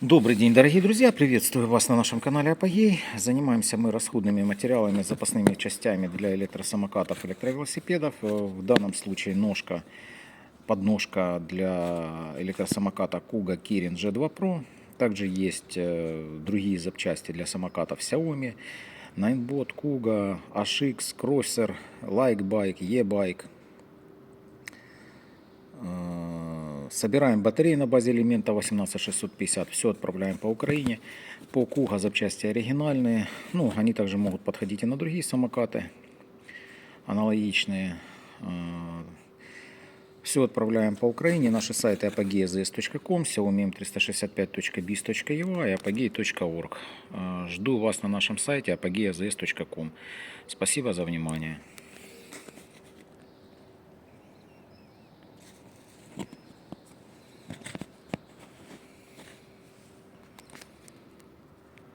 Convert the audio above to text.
Добрый день, дорогие друзья! Приветствую вас на нашем канале Апогей. Занимаемся мы расходными материалами, запасными частями для электросамокатов, электровелосипедов. Э, В данном случае ножка, подножка для электросамоката Kuga Kirin G2 Pro. Также есть э, другие запчасти для самокатов Xiaomi, Ninebot, Kuga, HX, Crosser, Likebike, E-Bike. Собираем батареи на базе элемента 18650. Все отправляем по Украине. По Куга запчасти оригинальные. Ну, они также могут подходить и на другие самокаты. Аналогичные. Все отправляем по Украине. Наши сайты apogeazs.com, xiaomi 365.biz.ua и apogee.org. Э, Жду вас на нашем сайте apogeazs.com. Спасибо за внимание.